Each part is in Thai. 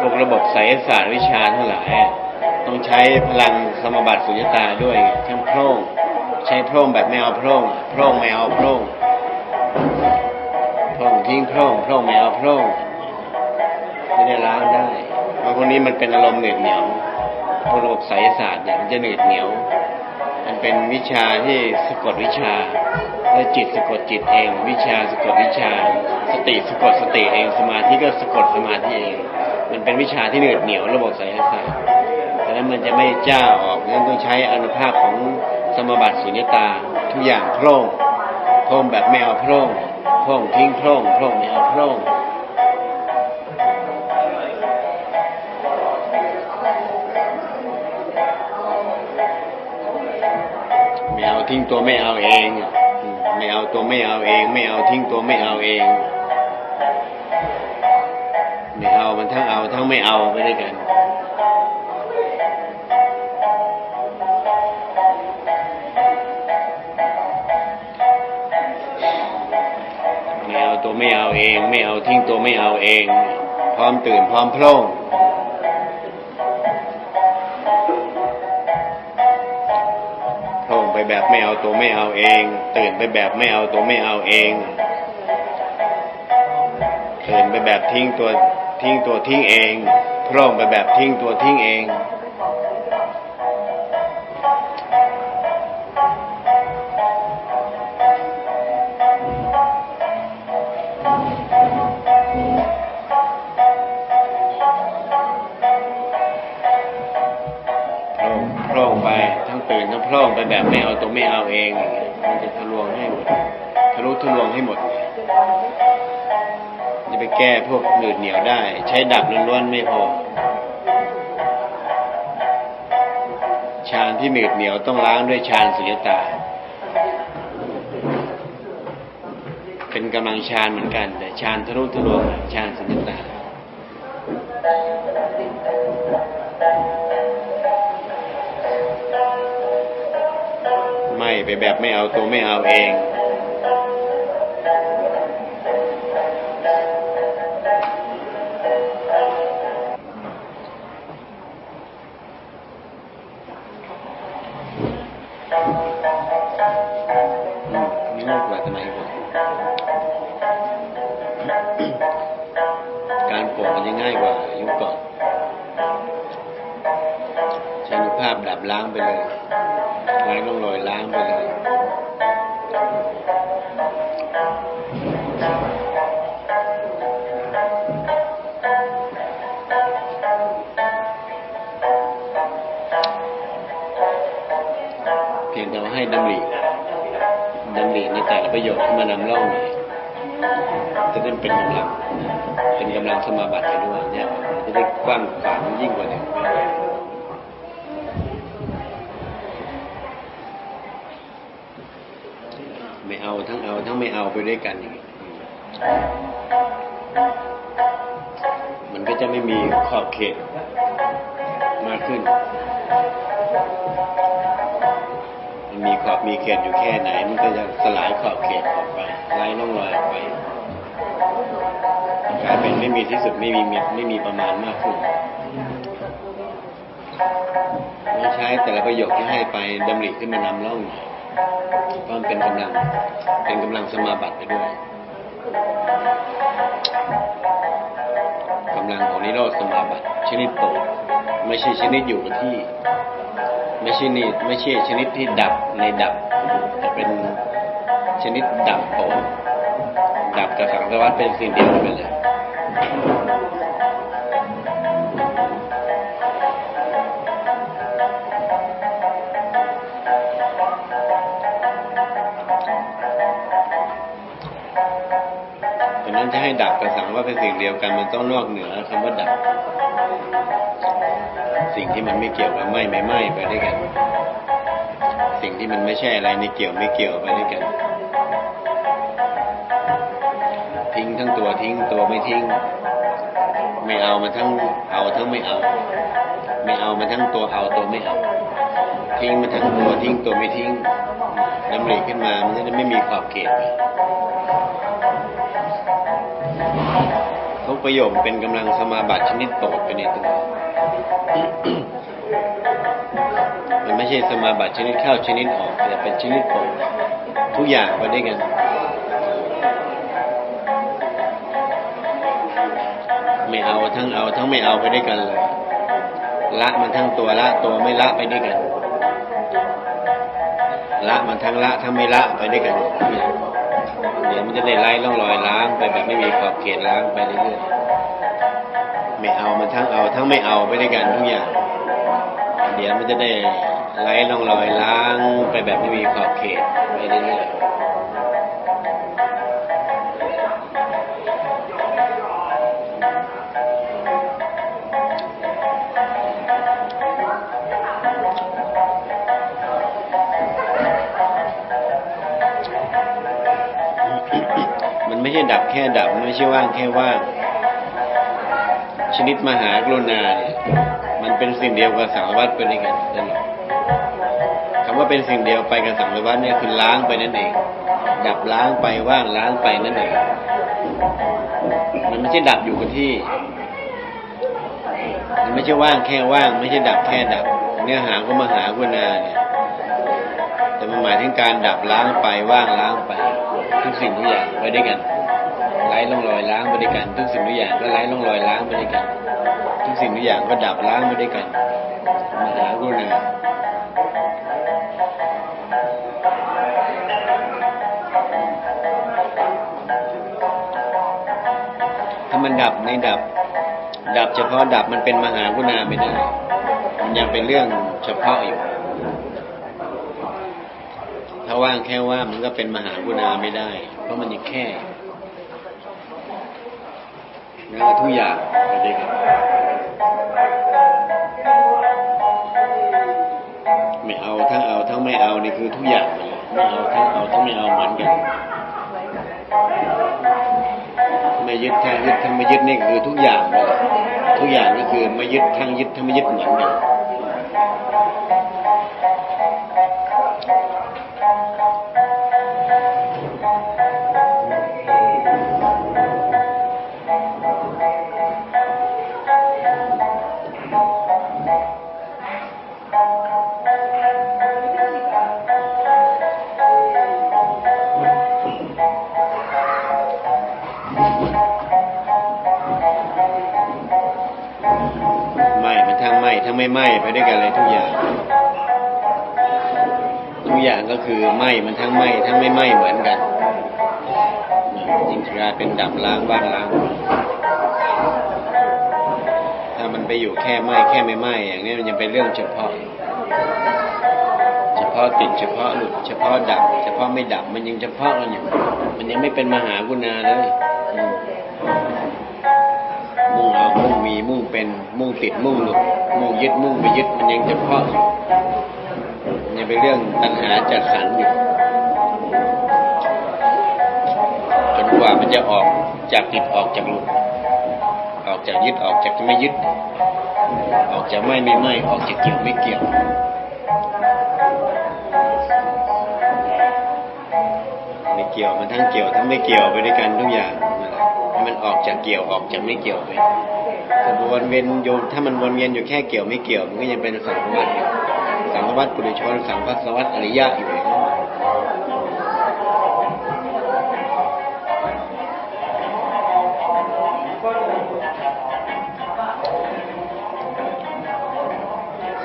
พวกระบบไสยศาสตร์วิชาทั้งหลาย ต้องใช้พลังสมบัติสุญญตาด้วยทั้งโพร่งใช้โพร่งแบบไม่เอาโพร่งอะโพร่งไม่เอาโพร่งโพร่งทิ้งโพร่งโพร่งไม่เอาโพร่งไม่ได้ล้างได้เพราะพวกนี้มันเป็นอารมณ์เหน็ดเหนียวพวกระบบไสยศาสตร์เนี่ยมันจะเหน็ดเหนียว มันเป็นวิชาที่สะกดวิชาและจิตสะกดจิตเอง วิชาสะกดวิชา สติสะกดสติเอง สมาธิก็สะกดสมาธิเอง มันเป็นวิชาที่เหนืดเหนียวระบบไสยศาสตร์ดังนั้นมันจะไม่เจ้าออกนั้นต้องใช้อนุภาพของสมบัติสุญญตา ทุกอย่างโพร่งโพร่งแบบไม่เอาโพร่งโพร่งทิ้งโพร่งโพร่งไม่เอาโพร่ง ทิ้งตัวไม่เอาเอง ไม่เอาตัวไม่เอาเอง ไม่เอาทิ้งตัวไม่เอาเอง ไม่เอามันทั้งเอาทั้งไม่เอาไปด้วยกันไม่เอาตัวไม่เอาเอง ไม่เอาทิ้งตัวไม่เอาเอง พร้อมตื่นพร้อมโพร่ง ไม่เอาตัวไม่เอาเอง ตื่นไปแบบไม่เอาตัวไม่เอาเองตื่นไปแบบทิ้งตัวทิ้งตัวทิ้งเองพร่งไปแบบทิ้งตัวทิ้งเอง แบบไม่เอาตัวไม่เอาเอง มันจะทะลวงให้หมดทะลุทะลวงให้หมดจะไปแก้พวกหนืดเหนียวได้ ใช้ดับล้วนๆไม่พอฌานที่หนืดเหนียวต้องล้างด้วยฌานสุญญตา เป็นกำลังฌานเหมือนกัน แต่ฌานทะลุทะลวงฌานสุญญตา ไปแบบไม่เอาตัวไม่เอาเอง นี่ง่ายกว่าสมัยก่อนการปลูกมันจะง่ายกว่ายุคก่อนใช้นุภาพดับล้างไปเลยล้างต้องรอยล้างไป ดำริดำริในแต่ละประโยคที่มานำร่องเนี่ยจะได้เป็นกำลัง เป็นกำลังสมาบัติไปด้วยเนี่ยจะได้กว้างขวางยิ่งกว่าเดิมไม่เอาทั้งเอาทั้งไม่เอาไปด้วยกันอย่างนี้มันก็จะไม่มีขอบเขตมากขึ้น มีขอบมีเขตอยู่แค่ไหน มันก็จะสลายขอบเขตออกไปไล่ล่องรอยออกไปกลายเป็นไม่มีที่สุดไม่มีมิตรไม่มีประมาณมากขึ้นไม่ใช้แต่ละประโยคที่ให้ไปดำริขึ้นมานำร่องหน่อยเพราะมันเป็นกำลัง เป็นกำลังสมาบัติไปด้วยกำลังของนิโรธสมาบัติชนิดโตไม่ใช่ชนิดอยู่กับที่ ไม่ใช่นี่ไม่ใช่ชนิดที่ดับในดับ แต่เป็นชนิดดับโผมดับกับสังสารวัฏเป็นสิ่งเดียวกันเลย ให้ดับกับสังว่าเป็นสิ่งเดียวกัน มันต้องนอกเหนือคำว่าดับ สิ่งที่มันไม่เกี่ยวกับไม่ไม่ไม่ไปด้วยกัน สิ่งที่มันไม่ใช่อะไรในเกี่ยวไม่เกี่ยวไปด้วยกัน ทิ้งทั้งตัวทิ้งตัวไม่ทิ้ง ไม่เอามาทั้งเอาทั้งไม่เอา ไม่เอามาทั้งตัวเอาตัวไม่เอา ทิ้งมาทั้งตัวทิ้งตัวไม่ทิ้งดำริขึ้นมา มันจะไม่มีขอบเขตทุกประโยคเป็นกำลังสมาบัติชนิดโปรดไปในตัวมันไม่ใช่สมาบัติชนิดเข้าชนิดออกแต่เป็นชนิดโปรดทุกอย่างไปด้วยกันไม่เอาทั้งเอาทั้งไม่เอาไปด้วยกันเลยละมันทั้งตัวละตัวไม่ละไปด้วยกัน ละมันทั้งละทั้งไม่ละไปด้วยกันเดี๋ยวมันจะได้ไล่ล่องรอยล้างไปแบบไม่มีขอบเขตล้างไปเรื่อยๆไม่เอามันทั้งเอาทั้งไม่เอาไปด้วยกันทุกอย่างเดี๋ยวมันจะได้ไล่ล่องรอยล้างไปแบบไม่มีขอบเขตไปเรื่อยๆ ใช่ดับแค่ดับไม่ใช่ว่างแค่ว่างชนิดมหากรุณาเนี่ย มันเป็นสิ่งเดียวกับสังสารวัฏไปด้วยกันตลอคำว่าเป็นสิ่งเดียวไปกับสังสารวัฏเนี่ยคือล้างไปนั่นเอง ดับล้างไปว่างล้างไปนั่นเองมันไม่ใช่ดับอยู่กับที่ มันไม่ใช่ว่างแค่ว่าง ไม่ใช่ดับแค่ดับ เนื้อหาก็มหากรุณาเนี่ยแต่มันหมายถึงการดับล้างไปว่างล้างไปทุกสิ่งทุกอย่างไปด้วยกัน ไร้ร่องรอยล้างไปด้วยกันทุกสิ่งทุกอย่างก็ไร้ร่องรอยล้างไปด้วยกันทุกสิ่งทุกอย่างก็ดับล้างไปด้วยกันมหากรุณาถ้ามันดับในดับ ดับเฉพาะดับมันเป็นมหากรุณาไม่ได้ มันยังเป็นเรื่องเฉพาะอยู่ถ้าว่างแค่ว่ามันก็เป็นมหากรุณาไม่ได้ เพราะมันยังแค่ แล้วก็ทุกอย่างไปด้วยกันไม่เอาทั้งเอาทั้งไม่เอานี่คือทุกอย่างเลยไม่เอาทั้งเอาทั้งไม่เอาเหมือนกันไม่ยึดทั้งยึดทั้งไม่ยึดนี่คือทุกอย่างเลยทุกอย่างก็คือไม่ยึดทั้งยึดทั้งไม่ยึดเหมือนกัน ไม่ไหม่ไปด้วยกันเลยทุกอย่าง ทุกอย่างก็คือไหม่มันทั้งไหม่ทั้งไม่ไหม่เหมือนกันจริงๆกลายเป็นดับล้างบ้างล้าง ถ้ามันไปอยู่แค่ไหม่แค่ไม่ไหม่อย่างนี้มันยังเป็นเรื่องเฉพาะ เฉพาะติดเฉพาะหลุดเฉพาะดับ เฉพาะไม่ดับมันยังเฉพาะกันอยู่ มันยังไม่เป็นมหากุณาเลย มุ่งเป็นมุ่งติดมุ่งหลุดมุ่งยึดมุ่งไปยึดมันยังเฉพาะอยู่ยังเป็นเรื่องตัณหาจัดสรรอยู่จนกว่ามันจะออกจากติดออกจากหลุดออกจากยึดออกจากไม่ยึด ออกจากไม่ไม่ไม่ออกจากเกี่ยวไม่เกี่ยวไม่เกี่ยวมันทั้งเกี่ยวทั้งไม่เกี่ยวไปด้วยกันทุกอย่างให้มันออกจากเกี่ยวออกจากไม่เกี่ยวไป แต่วนเวียนโยมถ้ามันวนเวียนอยู่แค่เกี่ยวไม่เกี่ยว มันก็ยังเป็นสังสารวัฏอยู่สังสารวัฏปุถุชนสังสารวัฏอริยะอยู่อ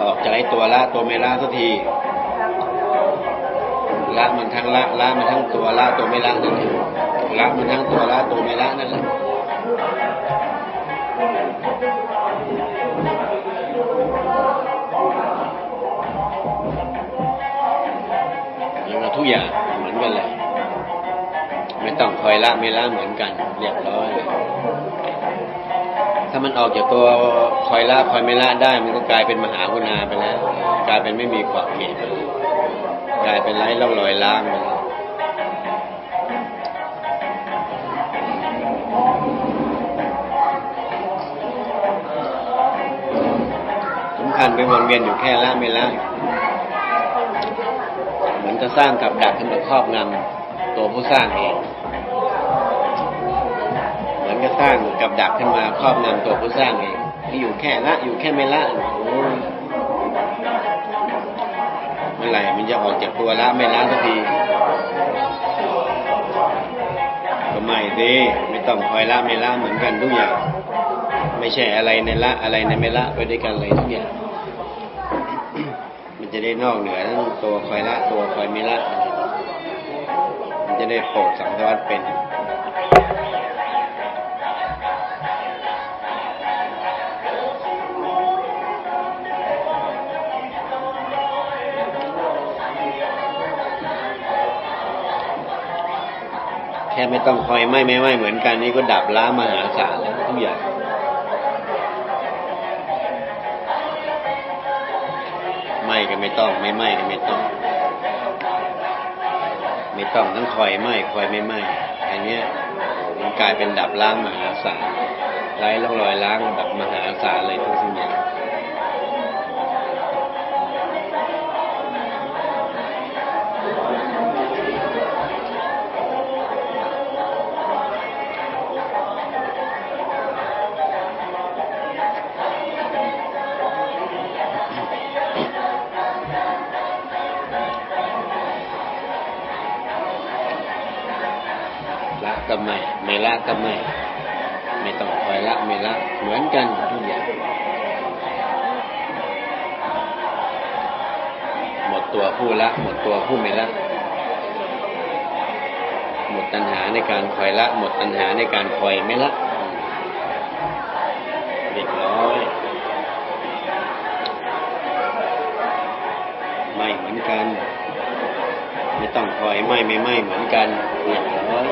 ออกจากไอ้ตัวละตัวไม่ละสักทีละมันทั้งละละมันทั้งตัวละตัวไม่ละนั่นเองละมันทั้งตัวละตัวไม่ละนั่นแหละ แล้วก็ทุกอย่างเหมือนกันเลยไม่ต้องคอยละไม่ละเหมือนกัน เรียบร้อยเลยถ้ามันออกจากตัวคอยละคอยไม่ละได้ มันก็กลายเป็นมหากุณาไปแล้ว กลายเป็นไม่มีขอบเขตไปแล้วกลายเป็นไร้ร่องรอยล้างไปแล้วสำคัญไปวนเวียนอยู่แค่ละไม่ละ จะสร้างกับดักขึ้นมาครอบงำตัวผู้สร้างเองเหมือนมันก็สร้างกับดักขึ้นมาครอบงำตัวผู้สร้างเองที่อยู่แค่ละ อยู่แค่ไม่ละโอ้เมื่อไหร่มันจะออกจากตัวละไม่ละสักทีก็ไม่ดีไม่ต้องคอยละไม่ละเหมือนกันทุกอย่าง ไม่ใช่อะไรในละอะไรในไม่ละไปด้วยกันเลยทุกอย่าง จะได้นอกเหนือทั้งตัวคอยละตัวคอยม่ละ มันจะได้โปรดสังสารวัตเป็นแค่ไม่ต้องคอยไหม่ไม่ไหม่เหมือนกันนี่ก็ดับล้ามหาศาลแล้วทุกอย่าง ต้องไม่ไหม้ไม่ต้อง ไม่ต้องทั้งคอยไหม้คอยไม่ไหม้อันเนี้ยมันกลายเป็นดับล้างมหาศาลไร้ร่องรอยล้างแบบมหาศาลเลยทุกสิ่งอย่าง ก็ไม่ ไม่ละก็ไม่ ไม่ต้องคอยละไม่ละ เหมือนกันทุกอย่างหมดตัวผู้ละ หมดตัวผู้ไม่ละ หมดตัณหาในการคอยละ หมดตัณหาในการคอยไม่ละเรียบร้อย ไม่เหมือนกัน ไม่ต้องคอยไม่ไม่ไม่เหมือนกันเรียบร้อย